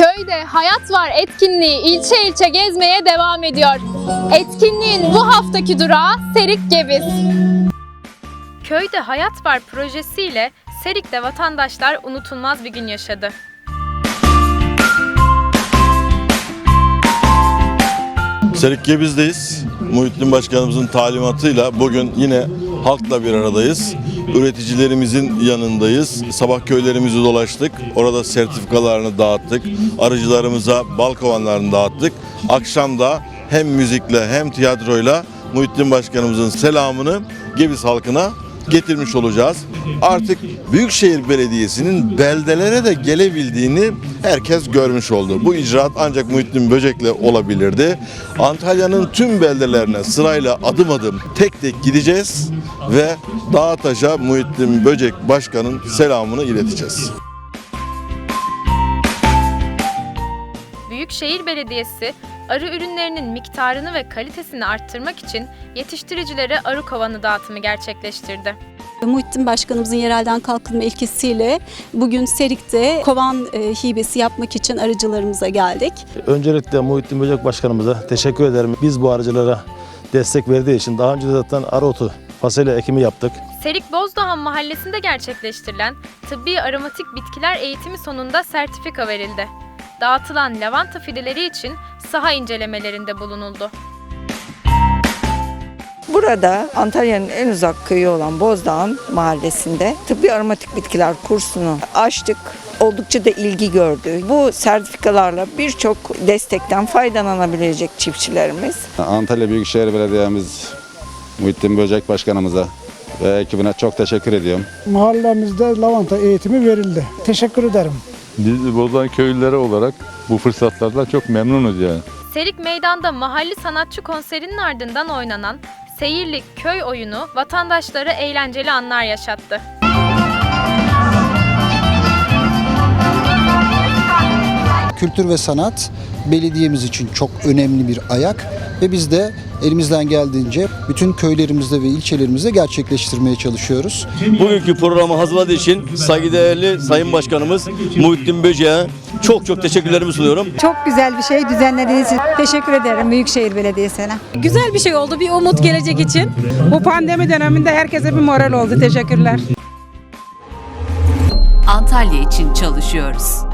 Köyde Hayat Var etkinliği ilçe ilçe gezmeye devam ediyor. Etkinliğin bu haftaki durağı Serik Geviz. Köyde Hayat Var projesiyle Serik'te vatandaşlar unutulmaz bir gün yaşadı. Serik Gebiz'deyiz. Muhittin Başkanımızın talimatıyla bugün yine halkla bir aradayız. Üreticilerimizin yanındayız. Sabah köylerimizi dolaştık. Orada sertifikalarını dağıttık. Arıcılarımıza bal kovanlarını dağıttık. Akşam da hem müzikle hem tiyatroyla Muhittin Başkanımızın selamını Gebiz halkına getirmiş olacağız. Artık Büyükşehir Belediyesi'nin beldelere de gelebildiğini herkes görmüş oldu. Bu icraat ancak Muhittin Böcek'le olabilirdi. Antalya'nın tüm beldelerine sırayla adım adım tek tek gideceğiz ve dağa taşa Muhittin Böcek Başkan'ın selamını ileteceğiz. Büyükşehir Belediyesi arı ürünlerinin miktarını ve kalitesini arttırmak için yetiştiricilere arı kovanı dağıtımı gerçekleştirdi. Muhittin Başkanımızın yerelden kalkınma ilkesiyle bugün Serik'te kovan e, hibesi yapmak için arıcılarımıza geldik. Öncelikle Muhittin Böcek Başkanımıza teşekkür ederim. Biz bu arıcılara destek verdiği için daha önce de zaten arotu fasulye ekimi yaptık. Serik Bozdoğan Mahallesi'nde gerçekleştirilen tıbbi aromatik bitkiler eğitimi sonunda sertifika verildi. Dağıtılan lavanta fideleri için saha incelemelerinde bulunuldu. Burada Antalya'nın en uzak köyü olan Bozdağ'ın mahallesinde tıbbi aromatik bitkiler kursunu açtık. Oldukça da ilgi gördü. Bu sertifikalarla birçok destekten faydalanabilecek çiftçilerimiz. Antalya Büyükşehir Belediye'miz Muhittin Böcek Başkanımıza ve ekibine çok teşekkür ediyorum. mahallemizde lavanta eğitimi verildi. Teşekkür ederim. Biz Bozan köylüleri olarak bu fırsatlardan çok memnunuz yani. Serik Meydan'da mahalli sanatçı konserinin ardından oynanan Seyirlik köy oyunu vatandaşlara eğlenceli anlar yaşattı. Kültür ve sanat belediyemiz için çok önemli bir ayak ve biz de elimizden geldiğince bütün köylerimizde ve ilçelerimizde gerçekleştirmeye çalışıyoruz. Bugünkü programı hazırladığı için saygıdeğerli Sayın Başkanımız Muhittin Böceğe çok çok teşekkürlerimi sunuyorum. Çok güzel bir şey düzenlediğiniz için teşekkür ederim Büyükşehir Belediyesi'ne. Güzel bir şey oldu, bir umut gelecek için. Bu pandemi döneminde herkese bir moral oldu. Teşekkürler. Antalya için çalışıyoruz.